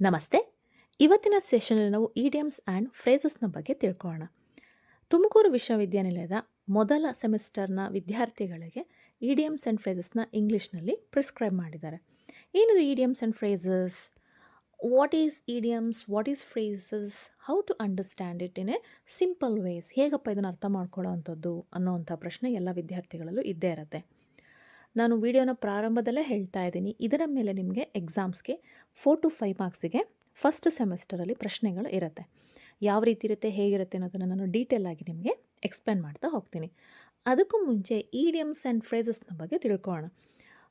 ನಮಸ್ತೆ. ಇವತ್ತಿನ ಸೆಷನಲ್ಲಿ ನಾವು ಇಡಿಯಮ್ಸ್ ಆ್ಯಂಡ್ ಫ್ರೇಸಸ್ನ ಬಗ್ಗೆ ತಿಳ್ಕೊಳ್ಳೋಣ. ತುಮಕೂರು ವಿಶ್ವವಿದ್ಯಾನಿಲಯದ ಮೊದಲ ಸೆಮಿಸ್ಟರ್ನ ವಿದ್ಯಾರ್ಥಿಗಳಿಗೆ ಇಡಿಯಮ್ಸ್ ಆ್ಯಂಡ್ ಫ್ರೇಸಸ್ನ ಇಂಗ್ಲೀಷ್ನಲ್ಲಿ ಪ್ರಿಸ್ಕ್ರೈಬ್ ಮಾಡಿದ್ದಾರೆ. ಏನಿದು idioms and phrases what is idioms what is phrases how to understand it in a simple ways ಹೇಗಪ್ಪ ಇದನ್ನು ಅರ್ಥ ಮಾಡ್ಕೊಳ್ಳೋ ಅಂಥದ್ದು ಅನ್ನೋವಂಥ ಪ್ರಶ್ನೆ ಎಲ್ಲ ವಿದ್ಯಾರ್ಥಿಗಳಲ್ಲೂ ಇದ್ದೇ ಇರುತ್ತೆ. ನಾನು ವಿಡಿಯೋನ ಪ್ರಾರಂಭದಲ್ಲೇ ಹೇಳ್ತಾ ಇದ್ದೀನಿ. ಇದರ ಮೇಲೆ ನಿಮಗೆ ಎಕ್ಸಾಮ್ಸ್ಗೆ ಫೋರ್ ಟು ಫೈವ್ ಮಾರ್ಕ್ಸಿಗೆ ಫಸ್ಟ್ ಸೆಮಿಸ್ಟರಲ್ಲಿ ಪ್ರಶ್ನೆಗಳು ಇರುತ್ತೆ. ಯಾವ ರೀತಿ ಇರುತ್ತೆ, ಹೇಗಿರುತ್ತೆ ಅನ್ನೋದನ್ನು ನಾನು ಡೀಟೇಲ್ ಆಗಿ ನಿಮಗೆ ಎಕ್ಸ್ಪ್ಲೇನ್ ಮಾಡ್ತಾ ಹೋಗ್ತೀನಿ. ಅದಕ್ಕೂ ಮುಂಚೆ ಈಡಿಯಮ್ಸ್ ಆ್ಯಂಡ್ ಫ್ರೇಸಸ್ನ ಬಗ್ಗೆ ತಿಳ್ಕೊಳ್ಳೋಣ.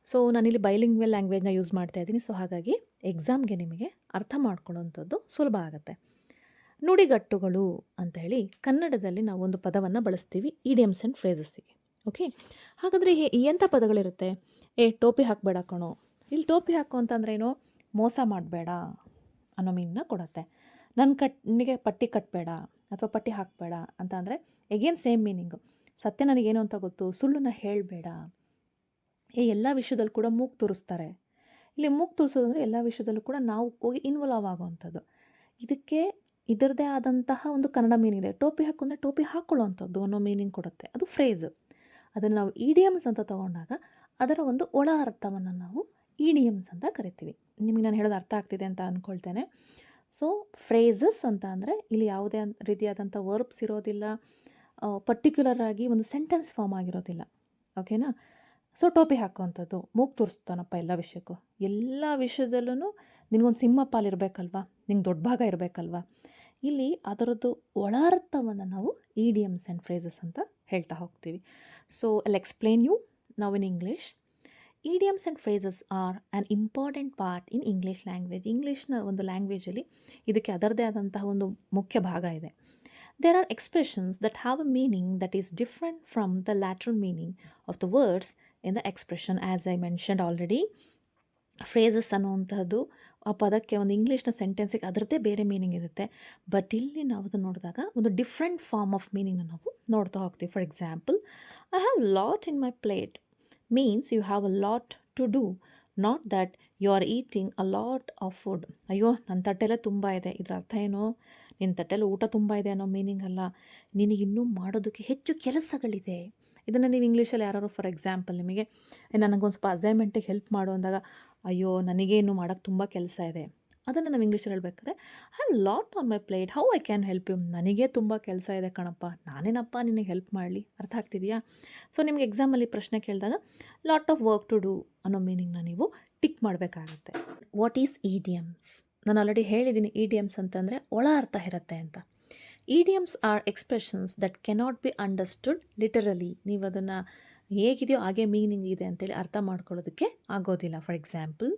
ಸೊ ನಾನಿಲ್ಲಿ ಬೈಲಿಂಗ್ವೆಲ್ ಲ್ಯಾಂಗ್ವೇಜ್ನ ಯೂಸ್ ಮಾಡ್ತಾ ಇದ್ದೀನಿ. ಸೊ ಹಾಗಾಗಿ ಎಕ್ಸಾಮ್ಗೆ ನಿಮಗೆ ಅರ್ಥ ಮಾಡ್ಕೊಳ್ಳೋವಂಥದ್ದು ಸುಲಭ ಆಗುತ್ತೆ. ನುಡಿಗಟ್ಟುಗಳು ಅಂತ ಹೇಳಿ ಕನ್ನಡದಲ್ಲಿ ನಾವು ಒಂದು ಪದವನ್ನು ಬಳಸ್ತೀವಿ ಈಡಿಯಮ್ಸ್ ಆ್ಯಂಡ್ ಫ್ರೇಸಸ್ಸಿಗೆ ಓಕೆ ಹಾಗಾದರೆ ಎಂಥ ಪದಗಳಿರುತ್ತೆ? ಏ, ಟೋಪಿ ಹಾಕಬೇಡ ಕಣೋ. ಇಲ್ಲಿ ಟೋಪಿ ಹಾಕು ಅಂತಂದ್ರೆ ಏನು? ಮೋಸ ಮಾಡಬೇಡ ಅನ್ನೋ ಮೀನನ್ನ ಕೊಡುತ್ತೆ. ನನ್ನ ಕಟ್ ಪಟ್ಟಿ ಕಟ್ಟಬೇಡ ಅಥವಾ ಪಟ್ಟಿ ಹಾಕಬೇಡ ಅಂತ ಅಂದರೆ ಎಗೇನ್ ಸೇಮ್ ಮೀನಿಂಗು ಸತ್ಯ ನನಗೇನು ಅಂತ ಗೊತ್ತು? ಸುಳ್ಳನ್ನ ಹೇಳಬೇಡ. ಏ ಎಲ್ಲ ವಿಷಯದಲ್ಲಿ ಕೂಡ ಮೂಗು ತೋರಿಸ್ತಾರೆ. ಇಲ್ಲಿ ಮೂಗು ತೋರಿಸೋದು ಅಂದರೆ ಎಲ್ಲ ವಿಷಯದಲ್ಲೂ ಕೂಡ ನಾವು ಹೋಗಿ ಇನ್ವಾಲ್ವ್ ಆಗೋವಂಥದ್ದು. ಇದಕ್ಕೆ ಇದರದೇ ಆದಂತಹ ಒಂದು ಕನ್ನಡ ಮೀನಿಂಗ್ ಇದೆ. ಟೋಪಿ ಹಾಕೊಂಡ್ರೆ ಟೋಪಿ ಹಾಕೊಳ್ಳೋವಂಥದ್ದು ಅನ್ನೋ ಮೀನಿಂಗ್ ಕೊಡುತ್ತೆ. ಅದು ಫ್ರೇಸ್ ಅದನ್ನು ನಾವು ಇಡಿಯಮ್ಸ್ ಅಂತ ತಗೊಂಡಾಗ ಅದರ ಒಂದು ಒಳ ಅರ್ಥವನ್ನು ನಾವು ಇಡಿಯಮ್ಸ್ ಅಂತ ಕರಿತೀವಿ. ನಿಮಗೆ ನಾನು ಹೇಳೋದು ಅರ್ಥ ಆಗ್ತಿದೆ ಅಂತ ಅಂದ್ಕೊಳ್ತೇನೆ ಸೊ ಫ್ರೇಸಸ್ ಅಂತ ಅಂದರೆ ಇಲ್ಲಿ ಯಾವುದೇ ರೀತಿಯಾದಂಥ ವರ್ಬ್ಸ್ ಇರೋದಿಲ್ಲ ಪರ್ಟಿಕ್ಯುಲರ್ ಆಗಿ ಒಂದು ಸೆಂಟೆನ್ಸ್ ಫಾರ್ಮ್ ಆಗಿರೋದಿಲ್ಲ. ಓಕೆನಾ ಸೊ ಟೋಪಿ ಹಾಕುವಂಥದ್ದು, ಮೂಗ್ ತೋರಿಸ್ತಾನಪ್ಪ ಎಲ್ಲ ವಿಷಯಕ್ಕೂ. ಎಲ್ಲ ವಿಷಯದಲ್ಲೂ ನಿನಗೊಂದು ಸಿಂಹ ಇರಬೇಕಲ್ವಾ? ನಿಂಗೆ ದೊಡ್ಡ ಭಾಗ ಇರಬೇಕಲ್ವಾ? ಇಲ್ಲಿ ಅದರದ್ದು ಒಳಾರ್ಥವನ್ನು ನಾವು ಇಡಿಯಮ್ಸ್ ಆ್ಯಂಡ್ ಫ್ರೇಸಸ್ ಅಂತ ಹೇಳ್ತಾ ಹೋಗ್ತೀವಿ. ಸೊ ಐಲ್ ಎಕ್ಸ್ಪ್ಲೇನ್ ಯು ನಾವು in English idioms and phrases are an important part in English language ಇಂಗ್ಲೀಷ್ನ ಒಂದು ಲ್ಯಾಂಗ್ವೇಜಲ್ಲಿ ಇದಕ್ಕೆ ಅದರದೇ ಆದಂತಹ ಒಂದು ಮುಖ್ಯ ಭಾಗ ಇದೆ. There are expressions that have a meaning that is different from the literal meaning of the words in the expression as I mentioned already phrases ಅನ್ನುವಂಥದ್ದು ಆ ಪದಕ್ಕೆ ಒಂದು ಇಂಗ್ಲೀಷ್ನ ಸೆಂಟೆನ್ಸಿಗೆ ಅದರದ್ದೇ ಬೇರೆ ಮೀನಿಂಗ್ ಇರುತ್ತೆ. ಬಟ್ ಇಲ್ಲಿ ನಾವು ಅದನ್ನು ನೋಡಿದಾಗ ಒಂದು ಡಿಫ್ರೆಂಟ್ ಫಾರ್ಮ್ ಆಫ್ ಮೀನಿಂಗ್ನ ನಾವು ನೋಡ್ತಾ ಹೋಗ್ತೀವಿ. For example I have lot in my plate means you have a lot to do not that you are eating a lot of food ಅಯ್ಯೋ ನನ್ನ ತಟ್ಟೆಲ್ಲೇ ತುಂಬ ಇದೆ. ಇದರ ಅರ್ಥ ಏನು? ನಿನ್ನ ತಟ್ಟೆಲ್ಲ ಊಟ ತುಂಬ ಇದೆ ಅನ್ನೋ ಮೀನಿಂಗ್ ಅಲ್ಲ. ನಿನಗಿನ್ನೂ ಮಾಡೋದಕ್ಕೆ ಹೆಚ್ಚು ಕೆಲಸಗಳಿದೆ. ಇದನ್ನು ನೀವು ಇಂಗ್ಲೀಷಲ್ಲಿ ಯಾರು ಫಾರ್ ಎಕ್ಸಾಂಪಲ್ ನಿಮಗೆ ನನಗೊಂದು ಸ್ವಲ್ಪ ಅಸೈನ್ಮೆಂಟಿಗೆ ಹೆಲ್ಪ್ ಮಾಡು ಅಂದಾಗ, ಅಯ್ಯೋ, ನನಗೇನು ಮಾಡೋಕ್ಕೆ ತುಂಬ ಕೆಲಸ ಇದೆ. ಅದನ್ನು ನಾವು ಇಂಗ್ಲೀಷಲ್ಲಿ ಹೇಳ್ಬೇಕಾದ್ರೆ I have lot on my plate how I can help you ನನಗೆ ತುಂಬ ಕೆಲಸ ಇದೆ ಕಣಪ್ಪ. ನಾನೇನಪ್ಪ ನಿನಗೆ ಹೆಲ್ಪ್ ಮಾಡಲಿ? ಅರ್ಥ ಆಗ್ತಿದೆಯಾ? ಸೊ ನಿಮಗೆ ಎಕ್ಸಾಮಲ್ಲಿ ಪ್ರಶ್ನೆ ಕೇಳಿದಾಗ lot of work to do ಅನ್ನೋ ಮೀನಿಂಗ್ನ ನೀವು ಟಿಕ್ ಮಾಡಬೇಕಾಗತ್ತೆ. ವಾಟ್ ಈಸ್ ಇಡಿಯಮ್ಸ್ ನಾನು ಆಲ್ರೆಡಿ ಹೇಳಿದ್ದೀನಿ ಇಡಿಯಮ್ಸ್ ಅಂತಂದರೆ ಒಳ ಅರ್ಥ ಇರುತ್ತೆ ಅಂತ. Idioms are expressions that cannot be understood literally ನೀವು ಅದನ್ನು ಹೇಗಿದೆಯೋ ಹಾಗೆ ಮೀನಿಂಗ್ ಇದೆ ಅಂತೇಳಿ ಅರ್ಥ ಮಾಡ್ಕೊಳ್ಳೋದಕ್ಕೆ ಆಗೋದಿಲ್ಲ. For example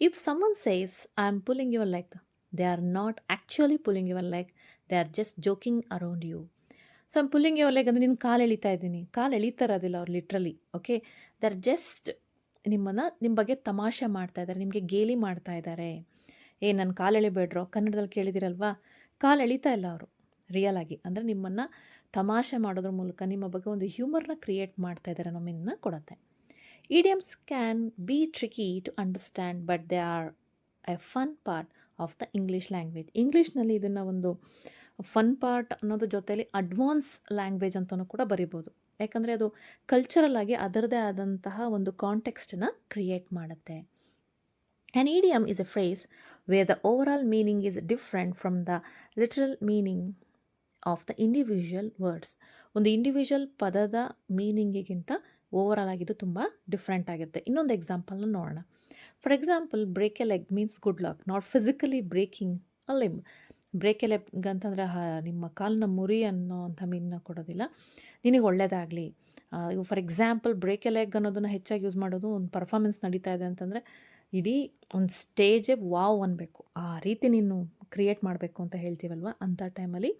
if someone says I am pulling your leg they are not actually pulling your leg they are just joking around you so I'm pulling your leg ಅಂದರೆ ನಿನ್ನ ಕಾಲು ಎಳಿತಾ ಇದ್ದೀನಿ. ಕಾಲು ಎಳಿತಾ ಅವ್ರು literally okay they are just ನಿಮ್ಮನ್ನು ನಿಮ್ಮ ಬಗ್ಗೆ ತಮಾಷೆ ಮಾಡ್ತಾ ಇದ್ದಾರೆ, ನಿಮಗೆ ಗೇಲಿ ಮಾಡ್ತಾ ಇದ್ದಾರೆ. ಏ ನನ್ನ ಕಾಲು ಎಳಿಬೇಡ್ರೋ? ಕನ್ನಡದಲ್ಲಿ ಕೇಳಿದಿರಲ್ವಾ? ಕಾಲು ಎಳಿತಾ ಇಲ್ಲ ಅವರು. ರಿಯಲ್ ಆಗಿ. ಅಂದರೆ ನಿಮ್ಮನ್ನು ತಮಾಷೆ ಮಾಡೋದ್ರ ಮೂಲಕ ನಿಮ್ಮ ಬಗ್ಗೆ ಒಂದು ಹ್ಯೂಮರ್ನ ಕ್ರಿಯೇಟ್ ಮಾಡ್ತಾ ಇದ್ದಾರೆ ಅನ್ನೋ ಕೊಡುತ್ತೆ. Idioms can be tricky to understand but they are a fun part of the English language ಇಂಗ್ಲೀಷ್ನಲ್ಲಿ ಇದನ್ನು ಒಂದು ಫನ್ ಪಾರ್ಟ್ ಅನ್ನೋದ್ರ ಜೊತೆಯಲ್ಲಿ ಅಡ್ವಾನ್ಸ್ ಲ್ಯಾಂಗ್ವೇಜ್ ಅಂತಲೂ ಕೂಡ ಬರಿಬೋದು. ಯಾಕಂದರೆ ಅದು ಕಲ್ಚರಲ್ ಆಗಿ ಅದರದೇ ಆದಂತಹ ಒಂದು ಕಾಂಟೆಕ್ಸ್ಟನ್ನ ಕ್ರಿಯೇಟ್ ಮಾಡುತ್ತೆ. An idiom is a phrase where the overall meaning is different from the literal meaning. Of the individual words ಒಂದು ಇಂಡಿವಿಜುವಲ್ ಪದದ ಮೀನಿಂಗಿಗಿಂತ ಓವರಾಲ್ ಆಗಿದ್ದು ತುಂಬ ಡಿಫ್ರೆಂಟ್ ಆಗಿರುತ್ತೆ. ಇನ್ನೊಂದು ಎಕ್ಸಾಂಪಲ್ನ ನೋಡೋಣ. For example break a leg means good luck not physically breaking ಅಲ್ಲಿ ಬ್ರೇಕ್ ಎ ಲೆಗ್ ಅಂತಂದರೆ ನಿಮ್ಮ ಕಾಲನ್ನ ಮುರಿ ಅನ್ನೋ ಅಂಥ ಮೀನನ್ನ ಕೊಡೋದಿಲ್ಲ. ನಿನಗೆ ಒಳ್ಳೆಯದಾಗಲಿ for example break a leg ಅನ್ನೋದನ್ನು ಹೆಚ್ಚಾಗಿ ಯೂಸ್ ಮಾಡೋದು ಒಂದು ಪರ್ಫಾರ್ಮೆನ್ಸ್ ನಡೀತಾ ಇದೆ ಅಂತಂದರೆ, ಇಡೀ ಒಂದು ಸ್ಟೇಜೇ ವಾವ್ ಅನ್ನಬೇಕು ಆ ರೀತಿ ನೀನು ಕ್ರಿಯೇಟ್ ಮಾಡಬೇಕು ಅಂತ ಹೇಳ್ತೀವಲ್ವ? ಅಂಥ ಟೈಮಲ್ಲಿ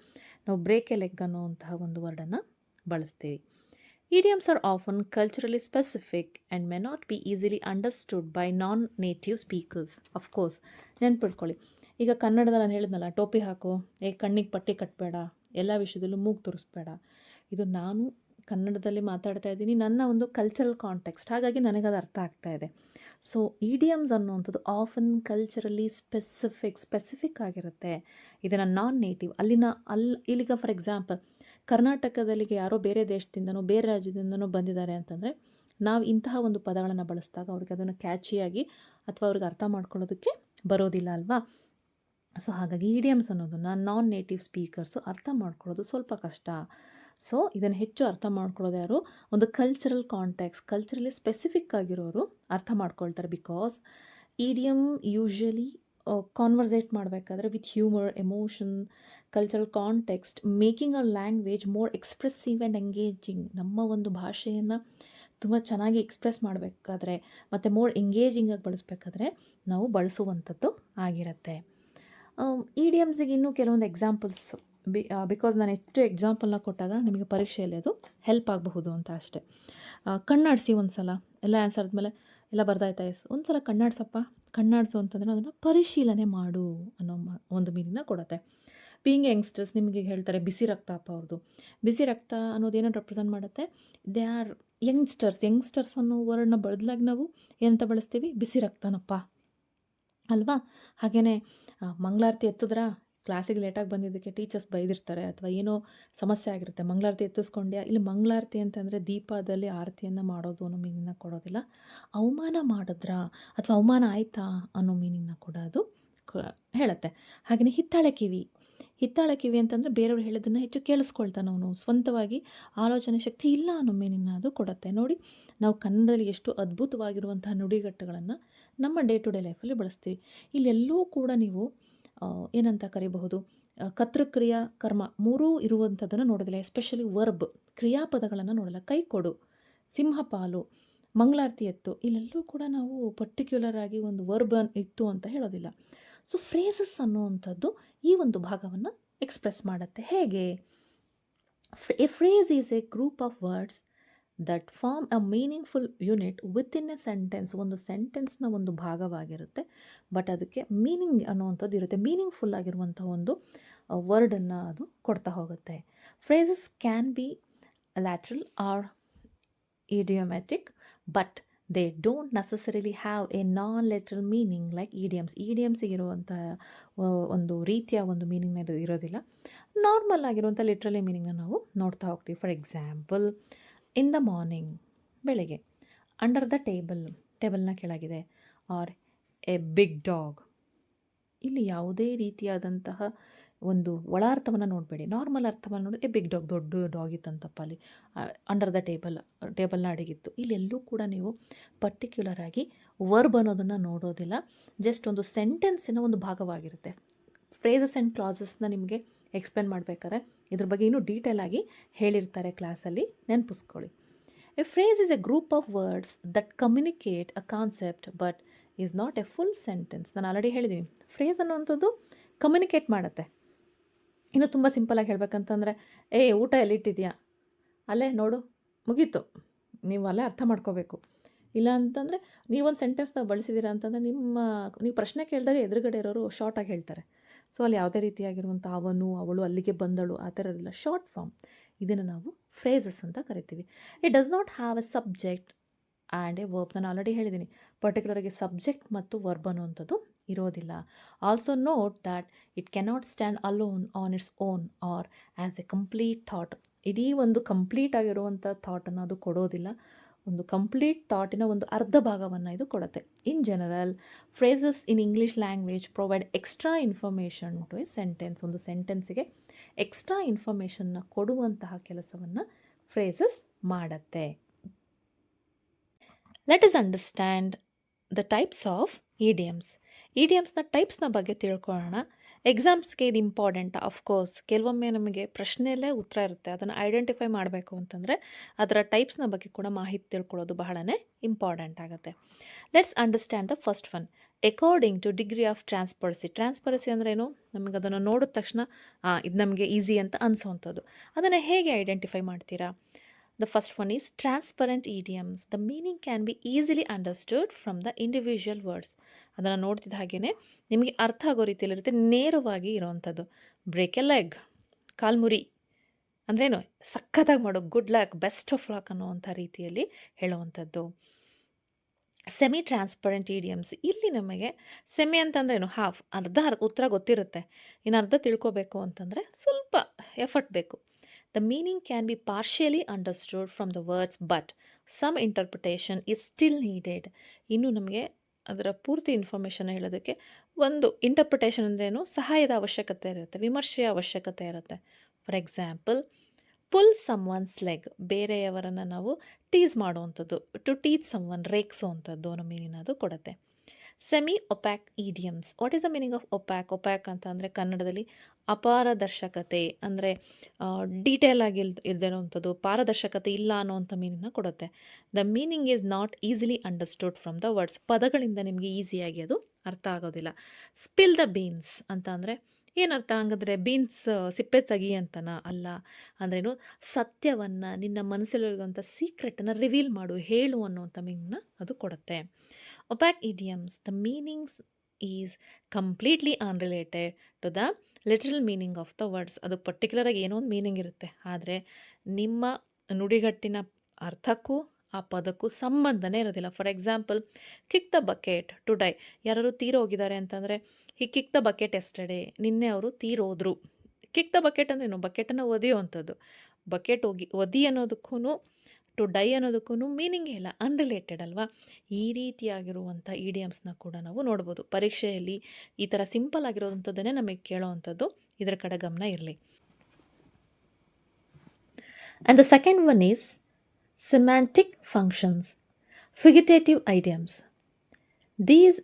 ನಾವು ಬ್ರೇಕ್ ಎ ಲೆಗ್ ಅನ್ನುವಂತಹ ಒಂದು ವರ್ಡನ್ನು ಬಳಸ್ತೀವಿ. Idioms are often culturally specific and may not be easily understood by non native speakers of course ನೆನ್ಪಿಟ್ಕೊಳ್ಳಿ. ಈಗ ಕನ್ನಡದಲ್ಲಿ ನಾನು ಹೇಳಿದ್ನಲ್ಲ, ಟೋಪಿ ಹಾಕು, ಏ, ಕಣ್ಣಿಗೆ ಪಟ್ಟಿ ಕಟ್ಟಬೇಡ ಎಲ್ಲ ವಿಷಯದಲ್ಲೂ ಮೂಗು ತೋರಿಸ್ಬೇಡ. ಇದು ನಾನು ಕನ್ನಡದಲ್ಲಿ ಮಾತಾಡ್ತಾ ಇದ್ದೀನಿ, ನನ್ನ ಒಂದು ಕಲ್ಚರಲ್ ಕಾಂಟೆಕ್ಸ್ಟ್ ಹಾಗಾಗಿ ನನಗದು ಅರ್ಥ ಆಗ್ತಾ ಇದೆ. ಸೊ ಇಡಿಯಮ್ಸ್ ಅನ್ನುವಂಥದ್ದು ಆಫನ್ ಕಲ್ಚರಲ್ಲಿ ಸ್ಪೆಸಿಫಿಕ್ ಸ್ಪೆಸಿಫಿಕ್ ಆಗಿರುತ್ತೆ. ಇದನ್ನು ನಾನ್ ನೇಟಿವ್ ಅಲ್ಲಿನ ಅಲ್ಲಿ ಇಲ್ಲಿಗ ಫಾರ್ ಎಕ್ಸಾಂಪಲ್ ಕರ್ನಾಟಕದಲ್ಲಿಗೆ ಯಾರೋ ಬೇರೆ ದೇಶದಿಂದನೋ, ಬೇರೆ ರಾಜ್ಯದಿಂದನೋ ಬಂದಿದ್ದಾರೆ ಅಂತಂದರೆ, ನಾವು ಇಂತಹ ಒಂದು ಪದಗಳನ್ನು ಬಳಸಿದಾಗ ಅವ್ರಿಗೆ ಅದನ್ನು ಕ್ಯಾಚಿಯಾಗಿ ಅಥವಾ ಅವ್ರಿಗೆ ಅರ್ಥ ಮಾಡ್ಕೊಳ್ಳೋದಕ್ಕೆ ಬರೋದಿಲ್ಲ ಅಲ್ವಾ? ಸೊ ಹಾಗಾಗಿ ಇಡಿಯಮ್ಸ್ ಅನ್ನೋದನ್ನು ನಾನ್ ನೇಟಿವ್ ಸ್ಪೀಕರ್ಸು ಅರ್ಥ ಮಾಡ್ಕೊಳ್ಳೋದು ಸ್ವಲ್ಪ ಕಷ್ಟ. ಸೊ, ಇದನ್ನು ಹೆಚ್ಚು ಅರ್ಥ ಮಾಡ್ಕೊಳ್ಳೋದು ಯಾರು? ಒಂದು ಕಲ್ಚರಲ್ ಕಾಂಟ್ಯಾಕ್ಸ್ ಕಲ್ಚರಲಿ ಸ್ಪೆಸಿಫಿಕ್ ಆಗಿರೋರು ಅರ್ಥ ಮಾಡ್ಕೊಳ್ತಾರೆ ಬಿಕಾಸ್ ಇಡಿಯಮ್ ಯೂಶ್ವಲಿ ಕಾನ್ವರ್ಸೇಟ್ ಮಾಡಬೇಕಾದ್ರೆ with humour emotion cultural context making a language more expressive and engaging ನಮ್ಮ ಒಂದು ಭಾಷೆಯನ್ನು ತುಂಬ ಚೆನ್ನಾಗಿ ಎಕ್ಸ್ಪ್ರೆಸ್ ಮಾಡಬೇಕಾದ್ರೆ ಮತ್ತು ಮೋರ್ ಎಂಗೇಜಿಂಗ್ ಆಗಿ ಬಳಸಬೇಕಾದ್ರೆ ನಾವು ಬಳಸುವಂಥದ್ದು ಆಗಿರುತ್ತೆ. ಇಡಿಯಮ್ಸಿಗೆ ಇನ್ನೂ ಕೆಲವೊಂದು ಎಕ್ಸಾಂಪಲ್ಸ್ ಬಿ ಬಿಕಾಸ್ ನಾನು ಎಷ್ಟು ಎಕ್ಸಾಂಪಲ್ನ ಕೊಟ್ಟಾಗ ನಿಮಗೆ ಪರೀಕ್ಷೆಯಲ್ಲಿ ಅದು ಹೆಲ್ಪ್ ಆಗಬಹುದು ಅಂತ ಅಷ್ಟೆ. ಕಣ್ಣಾಡಿಸಿ ಒಂದು ಸಲ ಎಲ್ಲ ಆನ್ಸರ್ ಆದಮೇಲೆ ಎಲ್ಲ ಬರ್ದಾಯ್ತಾ ಎಸ್ ಒಂದು ಸಲ ಕಣ್ಣಾಡ್ಸಪ್ಪ, ಕಣ್ಣಾಡಿಸು ಅಂತಂದರೆ ಅದನ್ನು ಪರಿಶೀಲನೆ ಮಾಡು ಅನ್ನೋ ಒಂದು ಮೀನಿಂಗ್ನ ಕೊಡುತ್ತೆ. ಬೀಯಿಂಗ್ ಯಂಗ್ಸ್ಟರ್ಸ್ ನಿಮಗೆ ಹೇಳ್ತಾರೆ ಬಿಸಿ ರಕ್ತ ಅಪ್ಪ ಅವ್ರದ್ದು ಬಿಸಿ ರಕ್ತ ಅನ್ನೋದು ಅನ್ನೋದೇನೋ ರೆಪ್ರೆಸೆಂಟ್ ಮಾಡುತ್ತೆ? ದೇ ಆರ್ ಯಂಗ್ಸ್ಟರ್ಸ್ ಯಂಗ್ಸ್ಟರ್ಸ್ ಅನ್ನೋ ವರ್ಡ್ನ ಬಳದಾಗ ನಾವು ಏನಂತ ಬಳಸ್ತೀವಿ? ಬಿಸಿ ರಕ್ತನಪ್ಪ. ಅಲ್ವಾ? ಹಾಗೆಯೇ ಮಂಗಳಾರತಿ ಎತ್ತಿದ್ರ? ಕ್ಲಾಸಿಗೆ ಲೇಟಾಗಿ ಬಂದಿದ್ದಕ್ಕೆ ಟೀಚರ್ಸ್ ಬೈದಿರ್ತಾರೆ ಅಥವಾ ಏನೋ ಸಮಸ್ಯೆ ಆಗಿರುತ್ತೆ. ಮಂಗಳಾರತಿ ಎತ್ತಿಸ್ಕೊಂಡ್ಯಾ? ಇಲ್ಲಿ ಮಂಗಳಾರತಿ ಅಂತಂದರೆ ದೀಪದಲ್ಲಿ ಆರತಿಯನ್ನು ಮಾಡೋದು ಅನ್ನೋ ಮೀನಿಂಗ್ನ ಕೊಡೋದಿಲ್ಲ. ಅವಮಾನ ಮಾಡಿದ್ರಾ? ಅಥವಾ ಅವಮಾನ ಆಯಿತಾ ಅನ್ನೋ ಮೀನಿಂಗ್ನ ಕೂಡ ಅದು ಹೇಳುತ್ತೆ. ಹಾಗೆಯೇ ಹಿತ್ತಾಳೆ ಕಿವಿ. ಹಿತ್ತಾಳೆ ಕಿವಿ ಅಂತಂದರೆ ಬೇರೆಯವ್ರು ಹೇಳೋದನ್ನು ಹೆಚ್ಚು ಕೇಳಿಸ್ಕೊಳ್ತಾನೆ ಅವನು. ಸ್ವಂತವಾಗಿ ಆಲೋಚನೆ ಶಕ್ತಿ ಇಲ್ಲ ಅನ್ನೋ ಮೀನಿಂಗ್ನ ಅದು ಕೊಡುತ್ತೆ. ನೋಡಿ, ನಾವು ಕನ್ನಡದಲ್ಲಿ ಎಷ್ಟು ಅದ್ಭುತವಾಗಿರುವಂತಹ ನುಡಿಗಟ್ಟುಗಳನ್ನು ನಮ್ಮ ಡೇ ಟು ಡೇ ಲೈಫಲ್ಲಿ ಬಳಸ್ತೀವಿ. ಇಲ್ಲೆಲ್ಲೂ ಕೂಡ ನೀವು ಏನಂತ ಕರಿಬಹುದು ಕರ್ತೃಕ್ರಿಯಾ ಕರ್ಮ ಮೂರೂ ಇರುವಂಥದ್ದನ್ನು ನೋಡೋದಿಲ್ಲ ಎಸ್ಪೆಷಲಿ ವರ್ಬ್ ಕ್ರಿಯಾಪದಗಳನ್ನು ನೋಡಲ್ಲ. ಕೈ ಕೊಡು ಸಿಂಹಪಾಲು ಮಂಗಳಾರತಿ ಎತ್ತು, ಇಲ್ಲೆಲ್ಲೂ ಕೂಡ ನಾವು ಪರ್ಟಿಕ್ಯುಲರ್ ಆಗಿ ಒಂದು ವರ್ಬ್ ಇತ್ತು ಅಂತ ಹೇಳೋದಿಲ್ಲ. ಸೊ ಫ್ರೇಸಸ್ ಅನ್ನುವಂಥದ್ದು ಈ ಒಂದು ಭಾಗವನ್ನು ಎಕ್ಸ್ಪ್ರೆಸ್ ಮಾಡುತ್ತೆ. ಹೇಗೆ? A phrase is a group of words that form a meaningful unit within a sentence ಒಂದು ಸೆಂಟೆನ್ಸ್ನ ಒಂದು ಭಾಗವಾಗಿರುತ್ತೆ ಬಟ್ ಅದಕ್ಕೆ ಮೀನಿಂಗ್ ಅನ್ನುವಂಥದ್ದು ಇರುತ್ತೆ. ಮೀನಿಂಗ್ಫುಲ್ ಆಗಿರುವಂಥ ಒಂದು ವರ್ಡನ್ನು ಅದು ಕೊಡ್ತಾ ಹೋಗುತ್ತೆ. Phrases can be literal or idiomatic but they don't necessarily have a non literal meaning like idioms ಇಡಿಯಮ್ಸಿಗೆ ಇರುವಂಥ ಒಂದು ರೀತಿಯ ಒಂದು ಮೀನಿಂಗ್ನ ಇರೋದಿಲ್ಲ. ನಾರ್ಮಲ್ ಆಗಿರುವಂಥ ಲಿಟ್ರಲಿ ಮೀನಿಂಗ್ನ ನಾವು ನೋಡ್ತಾ ಹೋಗ್ತೀವಿ. For example in the morning ಬೆಳಗ್ಗೆ ಅಂಡರ್ ದ ಟೇಬಲ್ ಟೇಬಲ್ನ ಕೆಳಗಿದೆ ಆರ್ ಎ ಬಿಗ್ ಡಾಗ್ ಇಲ್ಲಿ ಯಾವುದೇ ರೀತಿಯಾದಂತಹ ಒಂದು ಒಳ ಅರ್ಥವನ್ನು ನೋಡಬೇಡಿ. ನಾರ್ಮಲ್ ಅರ್ಥವನ್ನು ನೋಡಿ ಎ ಬಿಗ್ ಡಾಗ್ ದೊಡ್ಡ ಡಾಗ್ ಇತ್ತಂತಪ್ಪ ಅಲ್ಲಿ ಅಂಡರ್ ದ ಟೇಬಲ್ ಟೇಬಲ್ನ ಅಡಗಿತ್ತು. ಇಲ್ಲೆಲ್ಲೂ ಕೂಡ ನೀವು ಪರ್ಟಿಕ್ಯುಲರ್ ಆಗಿ ವರ್ಬ್ ಅನ್ನೋದನ್ನು ನೋಡೋದಿಲ್ಲ. ಜಸ್ಟ್ ಒಂದು ಸೆಂಟೆನ್ಸಿನ ಒಂದು ಭಾಗವಾಗಿರುತ್ತೆ. ಫ್ರೇಸಸ್ ಆ್ಯಂಡ್ ಕ್ಲಾಸಸ್ನ ನಿಮಗೆ ಎಕ್ಸ್ಪ್ಲೇನ್ ಮಾಡಬೇಕಾದ್ರೆ ಇದ್ರ ಬಗ್ಗೆ ಇನ್ನೂ ಡೀಟೇಲ್ ಆಗಿ ಹೇಳಿರ್ತಾರೆ ಕ್ಲಾಸಲ್ಲಿ ನೆನಪಿಸ್ಕೊಳ್ಳಿ. A phrase is a group of words that communicate a concept but is not a full sentence ನಾನು ಆಲ್ರೆಡಿ ಹೇಳಿದ್ದೀನಿ ಫ್ರೇಸ್ ಅನ್ನೋವಂಥದ್ದು ಕಮ್ಯುನಿಕೇಟ್ ಮಾಡುತ್ತೆ. ಇನ್ನು ತುಂಬ ಸಿಂಪಲಾಗಿ ಹೇಳಬೇಕಂತಂದರೆ, ಏ, ಊಟ ಎಲ್ಲಿಟ್ಟಿದ್ಯಾ ಅಲ್ಲೇ ನೋಡು, ಮುಗೀತು. ನೀವು ಅಲ್ಲೇ ಅರ್ಥ ಮಾಡ್ಕೋಬೇಕು. ಇಲ್ಲ ಅಂತಂದರೆ, ನೀವೊಂದು ಸೆಂಟೆನ್ಸ್ನ ಬಳಸಿದ್ದೀರಾ ಅಂತಂದರೆ ನಿಮ್ಮ, ನೀವು ಪ್ರಶ್ನೆ ಕೇಳಿದಾಗ ಎದುರುಗಡೆ ಇರೋರು ಶಾರ್ಟಾಗಿ ಹೇಳ್ತಾರೆ. ಸೊ, ಅಲ್ಲಿ ಯಾವುದೇ ರೀತಿಯಾಗಿರುವಂಥ ಅವನು, ಅವಳು ಅಲ್ಲಿಗೆ ಬಂದಳು, ಆ ಥರ ಇರಲಿಲ್ಲ ಶಾರ್ಟ್ ಫಾರ್ಮ್ ಇದನ್ನು ನಾವು ಫ್ರೇಸಸ್ ಅಂತ ಕರಿತೀವಿ. It does not have a subject and a verb ನಾನು ಆಲ್ರೆಡಿ ಹೇಳಿದ್ದೀನಿ. ಪರ್ಟಿಕ್ಯುಲರಾಗಿ ಸಬ್ಜೆಕ್ಟ್ ಮತ್ತು ವರ್ಬ್ ಅನ್ನುವಂಥದ್ದು ಇರೋದಿಲ್ಲ. Also note that it cannot stand alone on its own or as a complete thought ಇಡೀ ಒಂದು ಕಂಪ್ಲೀಟ್ ಆಗಿರುವಂಥ ಥಾಟನ್ನು ಅದು ಕೊಡೋದಿಲ್ಲ. ಒಂದು ಕಂಪ್ಲೀಟ್ ಥಾಟಿನ ಒಂದು ಅರ್ಧ ಭಾಗವನ್ನು ಇದು ಕೊಡುತ್ತೆ. In general phrases in English language provide extra information to a sentence ಒಂದು ಸೆಂಟೆನ್ಸಿಗೆ ಎಕ್ಸ್ಟ್ರಾ ಇನ್ಫಾರ್ಮೇಷನ್ನ ಕೊಡುವಂತಹ ಕೆಲಸವನ್ನು ಫ್ರೇಸಸ್ ಮಾಡುತ್ತೆ. Let us understand the types of idioms ಇಡಿಯಮ್ಸ್ನ ಟೈಪ್ಸ್ನ ಬಗ್ಗೆ ತಿಳ್ಕೊಳ್ಳೋಣ. ಎಕ್ಸಾಮ್ಸ್ಗೆ ಇದು ಇಂಪಾರ್ಟೆಂಟ್ ಅಫ್ಕೋರ್ಸ್ ಕೆಲವೊಮ್ಮೆ ನಮಗೆ ಪ್ರಶ್ನೆಯಲ್ಲೇ ಉತ್ತರ ಇರುತ್ತೆ. ಅದನ್ನು ಐಡೆಂಟಿಫೈ ಮಾಡಬೇಕು ಅಂತಂದರೆ ಅದರ ಟೈಪ್ಸ್ನ ಬಗ್ಗೆ ಕೂಡ ಮಾಹಿತಿ ತಿಳ್ಕೊಳ್ಳೋದು ಬಹಳನೇ ಇಂಪಾರ್ಟೆಂಟ್ ಆಗುತ್ತೆ. Let's understand the first one according to degree of transparency transparency ಅಂದರೆ ಏನು? ನಮಗೆ ಅದನ್ನು ನೋಡಿದ ತಕ್ಷಣ ಇದು ನಮಗೆ ಈಸಿ ಅಂತ ಅನಿಸೋವಂಥದ್ದು ಅದನ್ನು ಹೇಗೆ ಐಡೆಂಟಿಫೈ ಮಾಡ್ತೀರಾ? The first one is transparent idioms. The meaning can be easily understood from the individual words ಅದನ್ನು ನೋಡ್ತಿದ್ದ ಹಾಗೆಯೇ ನಿಮಗೆ ಅರ್ಥ ಆಗೋ ರೀತಿಯಲ್ಲಿರುತ್ತೆ ನೇರವಾಗಿ ಇರೋವಂಥದ್ದು. ಬ್ರೇಕ್ ಎ ಲೆಗ್ ಕಾಲ್ಮುರಿ ಅಂದ್ರೇನು? ಸಖತ್ತಾಗಿ ಮಾಡೋ good luck best of luck ಅನ್ನುವಂಥ ರೀತಿಯಲ್ಲಿ ಹೇಳುವಂಥದ್ದು. ಸೆಮಿ ಟ್ರಾನ್ಸ್ಪರೆಂಟ್ ಇಡಿಯಮ್ಸ್ ಇಲ್ಲಿ ನಮಗೆ ಸೆಮಿ ಅಂತಂದ್ರೇನು? ಹಾಫ್ ಅರ್ಧ ಅರ್- ಉತ್ತರ ಗೊತ್ತಿರುತ್ತೆ. ಇನ್ನು ಅರ್ಧ ತಿಳ್ಕೋಬೇಕು ಅಂತಂದರೆ ಸ್ವಲ್ಪ ಎಫರ್ಟ್ ಬೇಕು. The meaning can be partially understood from the words but some interpretation is still needed ಇನ್ನು ನಮಗೆ ಅದರ ಪೂರ್ತಿ ಇನ್ಫಾರ್ಮೇಷನ್ ಹೇಳೋದಕ್ಕೆ ಒಂದು ಇಂಟರ್ಪ್ರಿಟೇಷನ್ ಅಂದ್ರೇನು ಸಹಾಯದ ಅವಶ್ಯಕತೆ ಇರುತ್ತೆ, ವಿಮರ್ಶೆಯ ಅವಶ್ಯಕತೆ ಇರುತ್ತೆ. For example pull someone's leg ಬೇರೆಯವರನ್ನು ನಾವು ಟೀಸ್ ಮಾಡುವಂಥದ್ದು ಟು ಟೀಚ್ ಸಮ್ ಒನ್ ರೇಕ್ಸೋವಂಥದ್ದು ಅನ್ನೋ ಮೀನಿಂಗ್ ಅದು ಕೊಡುತ್ತೆ. Semi opaque idioms what is the meaning of opaque opaque ಅಂತ ಅಂದರೆ ಕನ್ನಡದಲ್ಲಿ ಅಪಾರದರ್ಶಕತೆ ಅಂದರೆ ಡೀಟೇಲ್ ಆಗಿ ಇಲ್ ಇಲ್ದಿರೋವಂಥದ್ದು ಪಾರದರ್ಶಕತೆ ಇಲ್ಲ ಅನ್ನೋವಂಥ ಮೀನಿಂಗ್ನ ಕೊಡುತ್ತೆ. The meaning is not easily understood from the words ಪದಗಳಿಂದ ನಿಮಗೆ ಈಸಿಯಾಗಿ ಅದು ಅರ್ಥ ಆಗೋದಿಲ್ಲ. ಸ್ಪಿಲ್ ದ ಬೀನ್ಸ್ ಅಂತ ಅಂದರೆ, ಏನರ್ಥ ಹಂಗಂದರೆ ಬೀನ್ಸ್ ಸಿಪ್ಪೆ ತಗಿ ಅಂತನ? ಅಲ್ಲ. ಅಂದ್ರೇನು ಸತ್ಯವನ್ನು, ನಿನ್ನ ಮನಸ್ಸಲ್ಲಿರುವಂಥ ಸೀಕ್ರೆಟನ್ನು ರಿವೀಲ್ ಮಾಡು, ಹೇಳು ಅನ್ನುವಂಥ ಮೀನನ್ನು ಅದು ಕೊಡುತ್ತೆ. Opaque idioms the meanings is completely unrelated to the literal meaning of the words ಅದು ಪರ್ಟಿಕ್ಯುಲರಾಗಿ ಏನೋ ಒಂದು ಮೀನಿಂಗ್ ಇರುತ್ತೆ. ಆದರೆ ನಿಮ್ಮ ನುಡಿಗಟ್ಟಿನ ಅರ್ಥಕ್ಕೂ ಆ ಪದಕ್ಕೂ ಸಂಬಂಧನೇ ಇರೋದಿಲ್ಲ. For example kick the bucket to die ಯಾರು ತೀರೋಗಿದ್ದಾರೆ ಅಂತಂದರೆ ಈ ಕಿಕ್ ದ ಬಕೆಟ್ ಎಸ್ಟಡೆ ನಿನ್ನೆ ಅವರು ತೀರೋದ್ರು. ಕಿಕ್ ದ ಬಕೆಟ್ ಅಂದ್ರೇನು ಬಕೆಟನ್ನು ಒದೆಯುವಂಥದ್ದು. ಬಕೆಟ್ ಒಗಿ ಒದಿ ಅನ್ನೋದಕ್ಕೂ ಟು ಡೈ ಅನ್ನೋದಕ್ಕೂ ಮೀನಿಂಗೇ ಇಲ್ಲ ಅನ್ರಿಲೇಟೆಡ್ ಅಲ್ವಾ? ಈ ರೀತಿಯಾಗಿರುವಂಥ ಇಡಿಯಮ್ಸ್ನ ಕೂಡ ನಾವು ನೋಡ್ಬೋದು. ಪರೀಕ್ಷೆಯಲ್ಲಿ ಈ ಥರ ಸಿಂಪಲ್ ಆಗಿರೋವಂಥದ್ದನ್ನೇ ನಮಗೆ ಕೇಳೋವಂಥದ್ದು. ಇದರ ಕಡೆ ಗಮನ ಇರಲಿ. And the second one is semantic functions figurative idioms these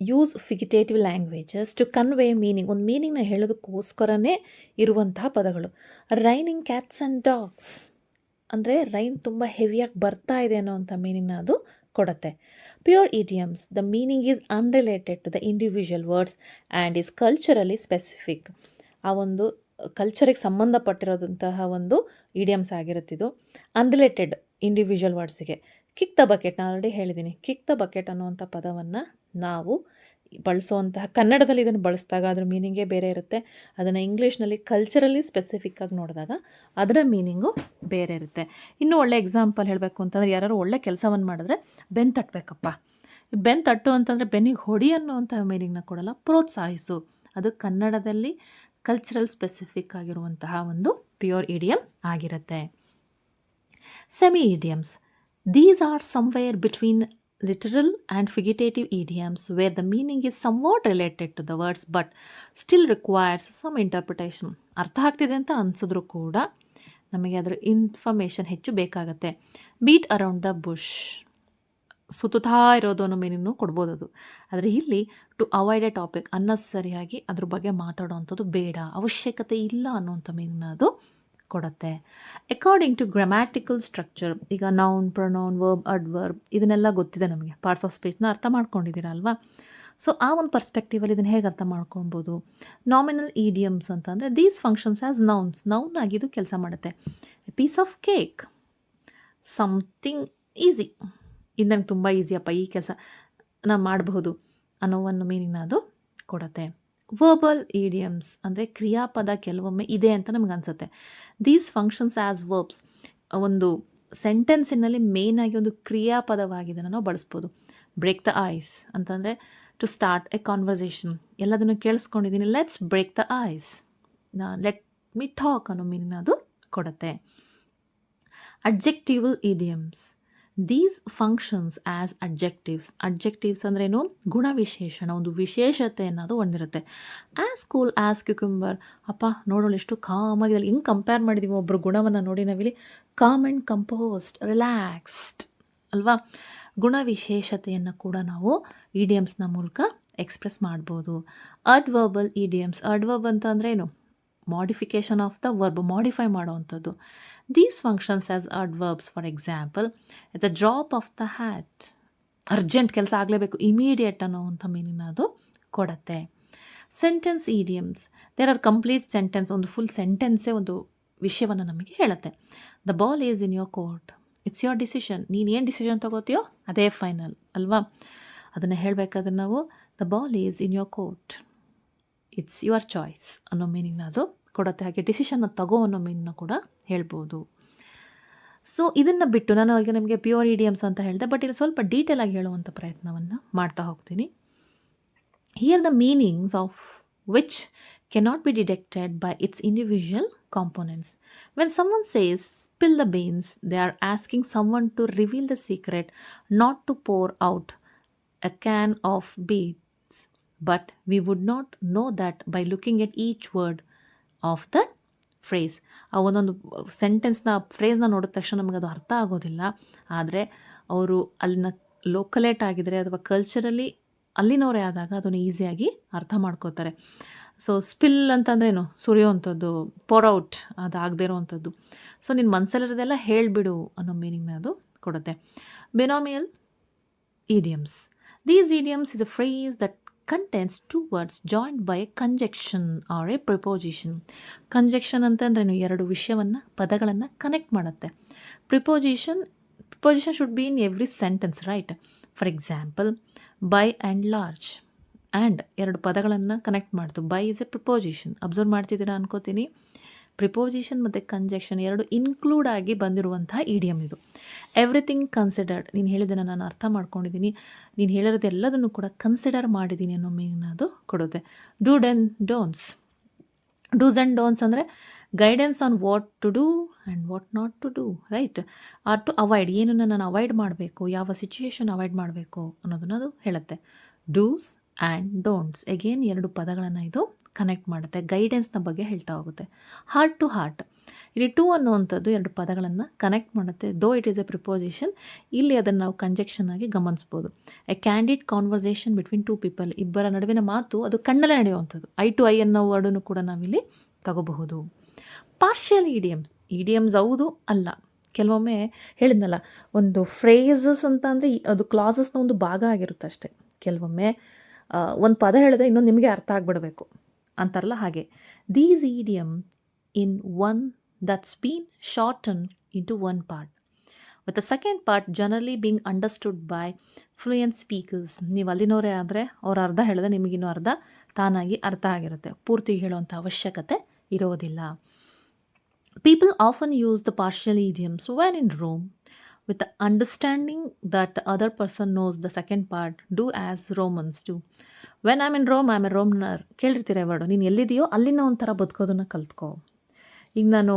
use figurative languages to convey meaning ಒಂದು ಮೀನಿಂಗ್ನ ಹೇಳೋದಕ್ಕೋಸ್ಕರನೇ ಇರುವಂತಹ ಪದಗಳು. ರೈನಿಂಗ್ ಕ್ಯಾಟ್ಸ್ ಆ್ಯಂಡ್ ಡಾಗ್ಸ್ ಅಂದರೆ ರೈನ್ ತುಂಬ ಹೆವಿಯಾಗಿ ಬರ್ತಾ ಇದೆ ಅನ್ನೋವಂಥ ಮೀನಿಂಗ್ನ ಅದು ಕೊಡುತ್ತೆ. Pure idioms the meaning is unrelated to the individual words and is culturally specific ಆ ಒಂದು ಕಲ್ಚರಿಗೆ ಸಂಬಂಧಪಟ್ಟಿರೋದಂತಹ ಒಂದು ಇಡಿಯಮ್ಸ್ ಆಗಿರುತ್ತಿದ್ದು ಅನ್ರಿಲೇಟೆಡ್ ಇಂಡಿವಿಜುವಲ್ ವರ್ಡ್ಸಿಗೆ ಕಿಕ್ ದ ಬಕೆಟ್ ನಾನು ಆಲ್ರೆಡಿ ಹೇಳಿದ್ದೀನಿ ಕಿಕ್ ದ ಬಕೆಟ್ ಅನ್ನುವಂಥ ಪದವನ್ನು ನಾವು ಬಳಸುವಂತಹ ಕನ್ನಡದಲ್ಲಿ ಇದನ್ನು ಬಳಸಿದಾಗ ಅದ್ರ ಮೀನಿಂಗೇ ಬೇರೆ ಇರುತ್ತೆ. ಅದನ್ನು ಇಂಗ್ಲೀಷ್ನಲ್ಲಿ ಕಲ್ಚರಲಿ ಸ್ಪೆಸಿಫಿಕ್ ಆಗಿ ನೋಡಿದಾಗ ಅದರ ಮೀನಿಂಗು ಬೇರೆ ಇರುತ್ತೆ. ಇನ್ನೂ ಒಳ್ಳೆ ಎಕ್ಸಾಂಪಲ್ ಹೇಳಬೇಕು ಅಂತಂದರೆ ಯಾರು ಒಳ್ಳೆ ಕೆಲಸವನ್ನು ಮಾಡಿದ್ರೆ ಬೆನ್ ತಟ್ಟಬೇಕಪ್ಪ ಬೆನ್ ತಟ್ಟು ಅಂತಂದರೆ ಬೆನ್ನಿಗೆ ಹೊಡಿ ಅನ್ನುವಂಥ ಮೀನಿಂಗ್ನ ಕೊಡಲ್ಲ, ಪ್ರೋತ್ಸಾಹಿಸು. ಅದು ಕನ್ನಡದಲ್ಲಿ ಕಲ್ಚರಲ್ ಸ್ಪೆಸಿಫಿಕ್ ಆಗಿರುವಂತಹ ಒಂದು ಪ್ಯೂರ್ ಇಡಿಯಮ್ ಆಗಿರುತ್ತೆ. Semi idioms these are somewhere between literal and figurative idioms where the meaning is somewhat related to the words, but still requires some interpretation. ಅರ್ಥ ಆಗ್ತಿದೆ ಅಂತ ಅನಿಸಿದ್ರು ಕೂಡ ನಮಗೆ ಅದರ ಇನ್ಫಾರ್ಮೇಷನ್ ಹೆಚ್ಚು ಬೇಕಾಗತ್ತೆ. ಬೀಟ್ ಅರೌಂಡ್ ದ ಬುಷ್ ಸುತ್ತುತ್ತಾ ಇರೋದು ಅನ್ನೋ ಮೀನಿಂಗ್ನು ಕೊಡ್ಬೋದು ಅದು. ಆದರೆ ಇಲ್ಲಿ ಟು ಅವಾಯ್ಡ್ ಎ ಟಾಪಿಕ್ ಅನ್ನೆಸರಿಯಾಗಿ ಅದ್ರ ಬಗ್ಗೆ ಮಾತಾಡೋವಂಥದ್ದು ಬೇಡ. ಅವಶ್ಯಕತೆ ಇಲ್ಲ ಅನ್ನೋವಂಥ ಮೀನಿಂಗ್ನ ಅದು ಕೊಡುತ್ತೆ. ಅಕಾರ್ಡಿಂಗ್ ಟು ಗ್ರಾಮ್ಯಾಟಿಕಲ್ ಸ್ಟ್ರಕ್ಚರ್ ಈಗ ನೌನ್ ಪ್ರೊನೌನ್ ವರ್ಬ್ ಅಡ್ವರ್ಬ್ ಇದನ್ನೆಲ್ಲ ಗೊತ್ತಿದೆ ನಮಗೆ. ಪಾರ್ಟ್ಸ್ ಆಫ್ ಸ್ಪೀಚ್ನ ಅರ್ಥ ಮಾಡ್ಕೊಂಡಿದ್ದೀರ ಅಲ್ವಾ? ಸೊ ಆ ಒಂದು ಪರ್ಸ್ಪೆಕ್ಟಿವಲ್ಲಿ ಇದನ್ನು ಹೇಗೆ ಅರ್ಥ ಮಾಡ್ಕೊಳ್ಬೋದು? ನಾಮಿನಲ್ ಈಡಿಯಮ್ಸ್ ಅಂತಂದರೆ these functions as nouns noun ಆಗಿದ್ದು ಕೆಲಸ ಮಾಡುತ್ತೆ. Piece of cake something easy ಇದು ನಂಗೆ ತುಂಬ ಈಸಿಯಪ್ಪ ಈ ಕೆಲಸ ನಾನು ಮಾಡಬಹುದು ಅನ್ನೋ ಒಂದು ಮೀನಿಂಗ್ನ ಅದು ಕೊಡುತ್ತೆ. ವರ್ಬಲ್ ಈಡಿಯಮ್ಸ್ ಅಂದರೆ ಕ್ರಿಯಾಪದ ಕೆಲವೊಮ್ಮೆ ಇದೆ ಅಂತ ನಮ್ಗೆ ಅನಿಸುತ್ತೆ. ದೀಸ್ ಫಂಕ್ಷನ್ಸ್ ಆ್ಯಸ್ ವರ್ಬ್ಸ್ ಒಂದು ಸೆಂಟೆನ್ಸಿನಲ್ಲಿ ಮೇಯ್ನಾಗಿ ಒಂದು ಕ್ರಿಯಾಪದವಾಗಿದೆ ನಾವು ಬಳಸ್ಬೋದು. ಬ್ರೇಕ್ ದ ಐಸ್ ಅಂತಂದರೆ ಟು ಸ್ಟಾರ್ಟ್ ಎ ಕಾನ್ವರ್ಸೇಷನ್ ಎಲ್ಲದನ್ನು ಕೇಳಿಸ್ಕೊಂಡಿದ್ದೀನಿ. ಲೆಟ್ಸ್ ಬ್ರೇಕ್ ದ ಐಸ್ ನಾ ಲೆಟ್ ಮಿ ಟಾಕ್ ಅನ್ನೋ ಮೀನಿಂಗ್ ಅದು ಕೊಡುತ್ತೆ. Adjectival idioms these functions as adjectives adjectives ಅಂದ್ರೇನು? ಗುಣವಿಶೇಷಣ, ಒಂದು ವಿಶೇಷತೆ ಅನ್ನೋದು ಹೊಂದಿರುತ್ತೆ ಆ್ಯಸ್ ಕೂಲ್ ಆ್ಯಸ್ ಕ್ಯುಕ್ಯುಂಬರ್ ಅಪ್ಪ ನೋಡೋಳು ಎಷ್ಟು ಕಾಮಾಗಿದೆ ಹಿಂಗೆ ಕಂಪೇರ್ ಮಾಡಿದ್ದೀವಿ ಒಬ್ಬರು ಗುಣವನ್ನು ನೋಡಿ ನಾವಿಲ್ಲಿ. ಕಾಮ್ ಆ್ಯಂಡ್ ಕಂಪೋಸ್ಡ್ ರಿಲ್ಯಾಕ್ಸ್ಡ್ ಅಲ್ವಾ? ಗುಣವಿಶೇಷತೆಯನ್ನು ಕೂಡ ನಾವು ಇಡಿಯಮ್ಸ್ನ ಮೂಲಕ ಎಕ್ಸ್ಪ್ರೆಸ್ ಮಾಡ್ಬೋದು. ಅಡ್ವರ್ಬಲ್ ಇಡಿಯಮ್ಸ್ ಅಡ್ವರ್ಬ್ ಅಂತ ಅಂದರೆ ಏನು modification of the verb modify ಮಾಡೋವಂಥದ್ದು. These functions as adverbs for example the drop of the hat urgent ಕೆಲಸ ಆಗಲೇಬೇಕು ಇಮಿಡಿಯೇಟ್ ಅನ್ನೋವಂಥ ಮೀನಿನ ಅದು ಕೊಡತ್ತೆ. Sentence idioms there are complete sentence ಒಂದು ಫುಲ್ ಸೆಂಟೆನ್ಸೇ ಒಂದು ವಿಷಯವನ್ನು ನಮಗೆ ಹೇಳುತ್ತೆ. The ball is in your court it's your decision ನೀನು ಏನು ಡಿಸಿಷನ್ ತೊಗೋತೀಯೋ ಅದೇ ಫೈನಲ್ ಅಲ್ವಾ? ಅದನ್ನು ಹೇಳಬೇಕಾದ್ರೆ ನಾವು the ball is in your court it's your choice ಅನ್ನೋ ಮೀನಿಂಗ್ನ ಅದು ಕೊಡುತ್ತೆ ಹಾಗೆ ಡಿಸಿಷನ್ನ ತಗೋ ಅನ್ನೋ ಮೀನನ್ನ ಕೂಡ ಹೇಳ್ಬೋದು ಸೊ ಇದನ್ನು ಬಿಟ್ಟು ನಾನು ಈಗ ನಿಮಗೆ ಪ್ಯೂರ್ ಇಡಿಯಮ್ಸ್ ಅಂತ ಹೇಳಿದೆ ಬಟ್ ಇಲ್ಲಿ ಸ್ವಲ್ಪ ಡೀಟೇಲ್ ಆಗಿ ಹೇಳುವಂಥ ಪ್ರಯತ್ನವನ್ನು ಮಾಡ್ತಾ ಹೋಗ್ತೀನಿ here the meanings of which cannot be detected by its individual components. When someone says spill the beans, they are asking someone to reveal the secret, not to pour out a can of beans. But we would not know that by looking at each word of the phrase ಆ ಒಂದೊಂದು ಸೆಂಟೆನ್ಸ್ನ ಫ್ರೇಸ್ನ ನೋಡಿದ ತಕ್ಷಣ ನಮಗೆ ಅದು ಅರ್ಥ ಆಗೋದಿಲ್ಲ. ಆದರೆ ಅವರು ಅಲ್ಲಿನ ಲೋಕಲೇಟ್ ಆಗಿದರೆ ಅಥವಾ ಕಲ್ಚರಲ್ಲಿ ಅಲ್ಲಿನವರೇ ಆದಾಗ ಅದನ್ನು ಈಸಿಯಾಗಿ ಅರ್ಥ ಮಾಡ್ಕೋತಾರೆ. ಸೊ ಸ್ಪಿಲ್ ಅಂತಂದ್ರೇನು ಸುರಿಯೋವಂಥದ್ದು ಪೊರೌಟ್ ಅದು ಆಗದೇ ಇರೋವಂಥದ್ದು. ಸೊ ನಿನ್ನ ಮನಸ್ಸಲ್ಲಿರೋದೆಲ್ಲ ಹೇಳಿಬಿಡು ಅನ್ನೋ ಮೀನಿಂಗ್ನ ಅದು ಕೊಡುತ್ತೆ. Binomial idioms. These idioms is a phrase that contains two words joined by conjunction or a preposition. Conjunction ಅಂತಂದ್ರೇನು ಎರಡು ವಿಷಯವನ್ನು, ಪದಗಳನ್ನು ಕನೆಕ್ಟ್ ಮಾಡುತ್ತೆ. Preposition preposition should be in every sentence right for example by and large and ಎರಡು ಪದಗಳನ್ನು connect ಮಾಡ್ತು by is a preposition observe ಮಾಡ್ತಿದ್ದೀರಾ ಅನ್ಕೋತೀನಿ. ಪ್ರಿಪೋಸಿಷನ್ ಮತ್ತು ಕಂಜೆಕ್ಷನ್ ಎರಡು ಇನ್ಕ್ಲೂಡ್ ಆಗಿ ಬಂದಿರುವಂತಹ ಇಡಿಯಮ್ ಇದು. ಎವ್ರಿಥಿಂಗ್ ಕನ್ಸಿಡರ್ಡ್ ನೀನು ಹೇಳಿದ್ದನ್ನು ನಾನು ಅರ್ಥ ಮಾಡ್ಕೊಂಡಿದ್ದೀನಿ ನೀನು ಹೇಳಿರೋದು ಎಲ್ಲದನ್ನು ಕೂಡ ಕನ್ಸಿಡರ್ ಮಾಡಿದ್ದೀನಿ ಅನ್ನೋ ಮೀನ್ ಅದು ಕೊಡುತ್ತೆ. Do's and don'ts do's and don'ts ಅಂದರೆ guidance on what to do and what not to do right or to avoid ಏನನ್ನು ನಾನು ಅವಾಯ್ಡ್ ಮಾಡಬೇಕು, ಯಾವ ಸಿಚುಯೇಷನ್ ಅವಾಯ್ಡ್ ಮಾಡಬೇಕು ಅನ್ನೋದನ್ನು ಅದು ಹೇಳುತ್ತೆ. ಡೂಸ್ ಆ್ಯಂಡ್ ಡೋಂಟ್ಸ್ ಎಗೇನ್ ಎರಡು ಪದಗಳನ್ನು ಇದು ಕನೆಕ್ಟ್ ಮಾಡುತ್ತೆ. ಗೈಡೆನ್ಸ್ನ ಬಗ್ಗೆ ಹೇಳ್ತಾ ಹೋಗುತ್ತೆ. ಹಾರ್ಟ್ ಟು ಹಾರ್ಟ್ ಇಲ್ಲಿ ಟು ಅನ್ನುವಂಥದ್ದು ಎರಡು ಪದಗಳನ್ನು ಕನೆಕ್ಟ್ ಮಾಡುತ್ತೆ. Though it is a preposition ಇಲ್ಲಿ ಅದನ್ನು ನಾವು ಕಂಜೆಕ್ಷನ್ ಆಗಿ ಗಮನಿಸ್ಬೋದು. A candid conversation between two people ಇಬ್ಬರ ನಡುವಿನ ಮಾತು, ಅದು ಕಣ್ಣಲ್ಲೇ ನಡೆಯುವಂಥದ್ದು. ಐ ಟು ಐ ಅನ್ನೋ ವರ್ಡನ್ನು ಕೂಡ ನಾವಿಲ್ಲಿ ತಗೋಬಹುದು. ಪಾರ್ಷಿಯಲ್ ಇಡಿಯಮ್ಸ್ ಇಡಿಯಮ್ಸ್ ಹೌದು, ಅಲ್ಲ. ಕೆಲವೊಮ್ಮೆ ಹೇಳಿದ್ನಲ್ಲ, ಒಂದು ಫ್ರೇಸಸ್ ಅಂತ ಅಂದರೆ ಅದು ಕ್ಲಾಸಸ್ನ ಒಂದು ಭಾಗ ಆಗಿರುತ್ತೆ ಅಷ್ಟೇ. ಕೆಲವೊಮ್ಮೆ ಒಂದು ಪದ ಹೇಳಿದ್ರೆ ಇನ್ನೊಂದು ನಿಮಗೆ ಅರ್ಥ ಆಗಿಬಿಡಬೇಕು. ಅಂತಾರಲ್ಲ ಹಾಗೆ. These idiom in one that's been shorten into one one With with the second part generally understood by fluent speakers ನೀವು ಅಲ್ಲಿನವರೇ ಆದರೆ ಅವ್ರು ಅರ್ಧ ಹೇಳಿದ್ರೆ ನಿಮಗಿನ್ನೂ ಅರ್ಧ ತಾನಾಗಿ ಅರ್ಥ ಆಗಿರುತ್ತೆ ಪೂರ್ತಿ ಹೇಳುವಂಥ ಅವಶ್ಯಕತೆ ಇರೋದಿಲ್ಲ people often use the partial idioms when in Rome with understanding that other person knows the second part part. As Romans do. When I'm in Rome, I'm a Romaner. ಕೇಳಿರ್ತೀರ ವರ್ಡು ನೀನು ಎಲ್ಲಿದೆಯೋ ಅಲ್ಲಿನ ಒಂಥರ ಬದುಕೋದನ್ನು ಕಲ್ತ್ಕೋ ಈಗ ನಾನು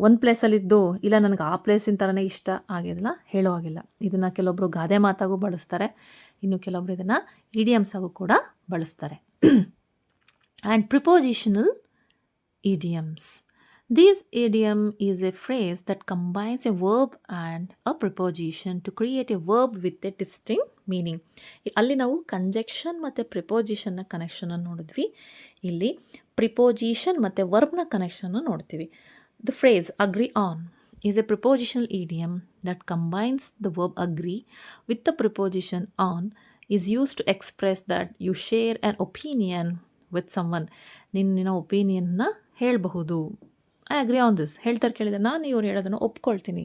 ಒಂದು ಪ್ಲೇಸಲ್ಲಿದ್ದು ಇಲ್ಲ ನನಗೆ ಆ ಪ್ಲೇಸಿನ ಥರನೇ ಇಷ್ಟ ಆಗಿಲ್ಲ ಹೇಳೋ ಆಗಿಲ್ಲ ಇದನ್ನು ಕೆಲವೊಬ್ಬರು ಗಾದೆ ಮಾತಾಗೂ ಬಳಸ್ತಾರೆ. ಇನ್ನು ಕೆಲವೊಬ್ರು ಇದನ್ನು ಇಡಿಯಮ್ಸ್ ಆಗೂ ಕೂಡ ಬಳಸ್ತಾರೆ. And prepositional idioms This idiom is a phrase that combines a verb and a preposition to create a verb with a distinct meaning. ಅಲ್ಲಿ ನಾವು ಕಂಜೆಕ್ಷನ್ ಮತ್ತು ಪ್ರಿಪೋಸಿಷನ್ನ ಕನೆಕ್ಷನನ್ನು ನೋಡಿದ್ವಿ. ಇಲ್ಲಿ ಪ್ರಿಪೋಜಿಷನ್ ಮತ್ತು ವರ್ಬ್ನ ಕನೆಕ್ಷನ್ನು ನೋಡ್ತೀವಿ. The phrase agree on is a prepositional idiom that combines the verb agree with the preposition on, is used to express that you share an opinion with someone. ನಿನ್ನ ಒಪಿನಿಯನ್ನ ಹೇಳಬಹುದು. ಐ ಅಗ್ರಿ ಆನ್ ದಿಸ್ ಹೇಳ್ತಾರೆ ಕೇಳಿದೆ ನಾನು ಇವ್ರು ಹೇಳೋದನ್ನು ಒಪ್ಕೊಳ್ತೀನಿ.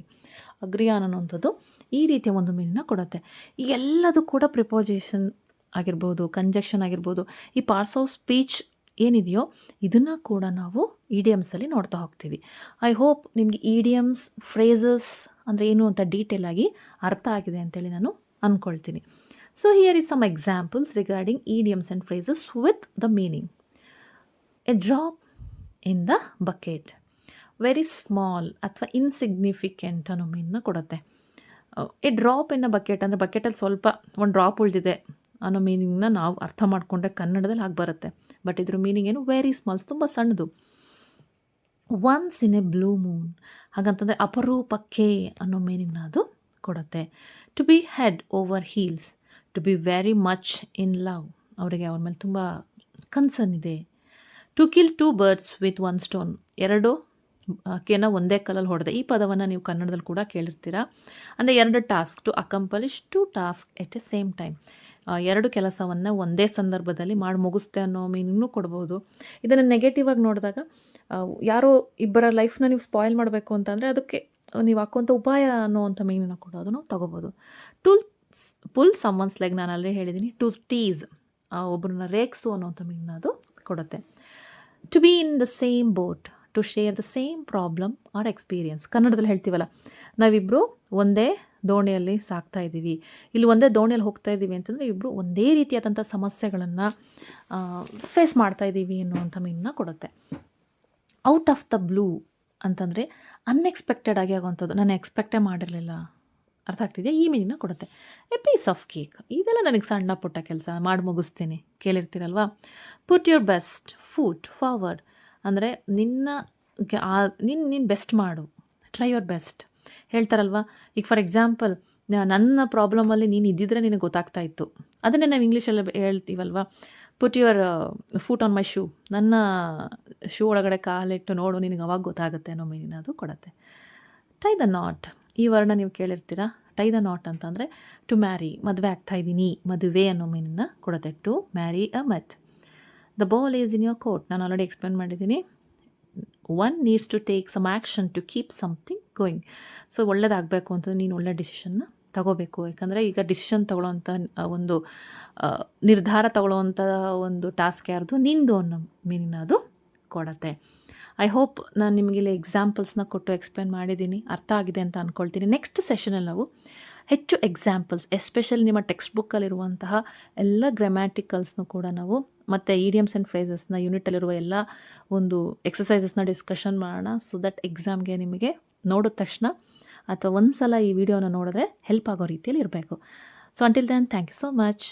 Agree on ಅನ್ನೋಂಥದ್ದು ಈ ರೀತಿಯ ಒಂದು ಮೀನಿನ ಕೊಡುತ್ತೆ. ಈ ಎಲ್ಲದೂ ಕೂಡ ಪ್ರಿಪೋಜಿಷನ್ ಆಗಿರ್ಬೋದು ಕಂಜೆಕ್ಷನ್ ಆಗಿರ್ಬೋದು, ಈ ಪಾರ್ಟ್ಸ್ ಆಫ್ ಸ್ಪೀಚ್ ಏನಿದೆಯೋ ಇದನ್ನು ಕೂಡ ನಾವು ಇಡಿಯಮ್ಸಲ್ಲಿ ನೋಡ್ತಾ ಹೋಗ್ತೀವಿ. ಐ ಹೋಪ್ ನಿಮಗೆ ಇಡಿಯಮ್ಸ್ ಫ್ರೇಸಸ್ ಅಂದರೆ ಏನು ಅಂತ ಡೀಟೇಲ್ ಆಗಿ ಅರ್ಥ ಆಗಿದೆ ಅಂತೇಳಿ ನಾನು ಅಂದ್ಕೊಳ್ತೀನಿ so here is some examples regarding idioms and phrases with the meaning a drop in the bucket very small ಅಥವಾ ಇನ್ಸಿಗ್ನಿಫಿಕೆಂಟ್ ಅನ್ನೋ ಮೀನನ್ನ ಕೊಡುತ್ತೆ. A drop in a bucket ಅಂದರೆ ಬಕೆಟಲ್ಲಿ ಸ್ವಲ್ಪ ಒಂದು ಡ್ರಾಪ್ ಉಳಿದಿದೆ. ಅನ್ನೋ ಮೀನಿಂಗ್ನ ನಾವು ಅರ್ಥ ಮಾಡಿಕೊಂಡ್ರೆ ಕನ್ನಡದಲ್ಲಿ ಹಾಗೆ ಬರುತ್ತೆ. ಬಟ್ ಇದ್ರ ಮೀನಿಂಗ್ ಏನು? ವೆರಿ ಸ್ಮಾಲ್ಸ್ ತುಂಬ ಸಣ್ಣದು. Once in a blue moon ಹಾಗಂತಂದರೆ ಅಪರೂಪಕ್ಕೆ ಅನ್ನೋ ಮೀನಿಂಗ್ನ ಅದು ಕೊಡುತ್ತೆ. To be head over heels to be very much in love ಅವರಿಗೆ ಅವ್ರ ಮೇಲೆ ತುಂಬ ಕನ್ಸರ್ನ್ ಇದೆ. To kill two birds with one stone ಎರಡು ಕೇನ ಒಂದೇ ಕಲಲ್ಲಿ ಹೊಡೆದೆ. ಈ ಪದವನ್ನು ನೀವು ಕನ್ನಡದಲ್ಲಿ ಕೂಡ ಕೇಳಿರ್ತೀರ? ಅಂದರೆ ಎರಡು task to accomplish two task at a same time ಎರಡು ಕೆಲಸವನ್ನು ಒಂದೇ ಸಂದರ್ಭದಲ್ಲಿ ಮಾಡಿ ಮುಗಿಸ್ತೆ ಅನ್ನೋ ಮೀನಿಂಗ್ನೂ ಕೊಡ್ಬೋದು. ಇದನ್ನು ನೆಗೆಟಿವ್ ಆಗಿ ನೋಡಿದಾಗ ಯಾರೋ ಇಬ್ಬರ ಲೈಫ್ನ ನೀವು ಸ್ಪಾಯ್ಲ್ ಮಾಡಬೇಕು ಅಂತಂದರೆ ಅದಕ್ಕೆ ನೀವು ಹಾಕುವಂಥ ಉಪಾಯ ಅನ್ನೋವಂಥ ಮೀನನ್ನು ಕೂಡ, ಅದನ್ನು ತೊಗೋಬೋದು. ಟೂಲ್ ಪುಲ್ ಸಮನ್ಸ್ ಲೈಕ್ ನಾನು ಅಲ್ಲೇ ಹೇಳಿದ್ದೀನಿ ಟು ಟೀಸ್ ಒಬ್ಬರನ್ನ ರೇಕ್ಸು ಅನ್ನೋವಂಥ ಮೀನನ್ನ ಅದು ಕೊಡುತ್ತೆ. To be in the same boat to share the same problem or experience ಕನ್ನಡದಲ್ಲಿ ಹೇಳ್ತೀವಲ್ಲ ನಾವಿಬ್ಬರು ಒಂದೇ ದೋಣಿಯಲ್ಲಿ ಸಾಕ್ತಾ ಇದ್ದೀವಿ. ಇಲ್ಲಿ ಒಂದೇ ದೋಣಿಯಲ್ಲಿ ಹೋಗ್ತಾ ಇದ್ದೀವಿ ಅಂತಂದರೆ ಇಬ್ಬರು ಒಂದೇ ರೀತಿಯಾದಂಥ ಸಮಸ್ಯೆಗಳನ್ನು ಫೇಸ್ ಮಾಡ್ತಾ ಇದ್ದೀವಿ ಅನ್ನುವಂಥ ಮೀನನ್ನ ಕೊಡುತ್ತೆ. ಔಟ್ ಆಫ್ ದ ಬ್ಲೂ ಅಂತಂದರೆ ಅನ್ಎಕ್ಸ್ಪೆಕ್ಟೆಡ್ ಆಗಿ ಆಗುವಂಥದ್ದು. ನಾನು ಎಕ್ಸ್ಪೆಕ್ಟೇ ಮಾಡಿರಲಿಲ್ಲ. ಅರ್ಥ ಆಗ್ತಿದೆ ಈ ಮೀನಿನ ಕೊಡುತ್ತೆ. ಎ ಪೀಸ್ ಆಫ್ ಕೇಕ್ ಇದೆಲ್ಲ ನನಗೆ ಸಣ್ಣ ಪುಟ್ಟ ಕೆಲಸ. ಮಾಡಿ ಮುಗಿಸ್ತೀನಿ. ಕೇಳಿರ್ತೀರಲ್ವಾ? Put your best foot forward ಅಂದರೆ ನಿನ್ನ ನಿನ್ನ ನೀನು ಬೆಸ್ಟ್ ಮಾಡು. ಟ್ರೈ ಯುವರ್ ಬೆಸ್ಟ್ ಹೇಳ್ತಾರಲ್ವಾ? ಈಗ ಫಾರ್ ಎಕ್ಸಾಂಪಲ್ ನನ್ನ ಪ್ರಾಬ್ಲಮಲ್ಲಿ ನೀನು ಇದ್ದಿದ್ರೆ ನಿನಗೆ ಗೊತ್ತಾಗ್ತಾ ಇತ್ತು. ಅದನ್ನೇ ನಾವು ಇಂಗ್ಲೀಷಲ್ಲಿ ಹೇಳ್ತೀವಲ್ವ? Put your foot on my shoe ನನ್ನ ಶೂ ಒಳಗಡೆ ಕಾಲಿಟ್ಟು ನೋಡು, ನಿನಗೆ ಅವಾಗ ಗೊತ್ತಾಗುತ್ತೆ ಅನ್ನೋ ಮೀನಿನ ಅದು ಕೊಡುತ್ತೆ. ಟೈ ದ ನಾಟ್ ಈ ವರ್ಣ ನೀವು ಕೇಳಿರ್ತೀರಾ? ಟೈ ದ ನಾಟ್ ಅಂತಂದರೆ ಟು ಮ್ಯಾರಿ ಮದುವೆ ಆಗ್ತಾ ಇದ್ದೀನಿ, ಮದುವೆ ಅನ್ನೋ ಮೀನನ್ನು ಕೊಡುತ್ತೆ. To marry a mutt the ball is in your court ನಾನು ಆಲ್ರೆಡಿ ಎಕ್ಸ್ಪ್ಲೇನ್ ಮಾಡಿದ್ದೀನಿ. One needs to take some action to keep something going so ಒಳ್ಳೇದಾಗಬೇಕು ಅಂತ ನೀನು ಒಳ್ಳೆ ಡಿಸಿಷನ್ನ ತಗೋಬೇಕು. ಯಾಕಂದರೆ ಈಗ ಡಿಸಿಷನ್ ತಗೊಳ್ಳೋವಂಥ ಒಂದು ನಿರ್ಧಾರ ತಗೊಳ್ಳೋವಂಥ ಒಂದು ಟಾಸ್ಕ್ ಯಾರ್ದು? ನಿಂದು ಅನ್ನೋ ಮೀನಿನ ಅದು ಕೊಡತ್ತೆ. ಐ ಹೋಪ್ ನಾನು ನಿಮಗೆ ಇಲ್ಲಿ ಎಕ್ಸಾಂಪಲ್ಸ್ನ ಕೊಟ್ಟು ಎಕ್ಸ್ಪ್ಲೇನ್ ಮಾಡಿದ್ದೀನಿ. ಅರ್ಥ ಆಗಿದೆ ಅಂತ ಅಂದ್ಕೊಳ್ತೀನಿ ನೆಕ್ಸ್ಟ್ ಸೆಷನಲ್ಲಿ ನಾವು ಹೆಚ್ಚು ಎಕ್ಸಾಂಪಲ್ಸ್ ಎಸ್ಪೆಷಲಿ ನಿಮ್ಮ ಟೆಕ್ಸ್ಟ್ ಬುಕ್ಕಲ್ಲಿರುವಂತಹ ಎಲ್ಲ ಗ್ರಾಮ್ಯಾಟಿಕಲ್ಸ್ನು ಕೂಡ ನಾವು ಮತ್ತು ಇಡಿಯಮ್ಸ್ ಆ್ಯಂಡ್ ಫ್ರೇಸಸ್ನ ಯೂನಿಟಲ್ಲಿರುವ ಎಲ್ಲ ಒಂದು ಎಕ್ಸಸೈಸಸ್ನ ಡಿಸ್ಕಷನ್ ಮಾಡೋಣ ಸೊ ದಟ್ ಎಕ್ಸಾಮ್ಗೆ ನಿಮಗೆ ನೋಡಿದ ತಕ್ಷಣ ಅಥವಾ ಒಂದು ಸಲ ಈ ವಿಡಿಯೋನ ನೋಡಿದ್ರೆ ಹೆಲ್ಪ್ ಆಗೋ ರೀತಿಯಲ್ಲಿ ಇರಬೇಕು. So until then thank you so much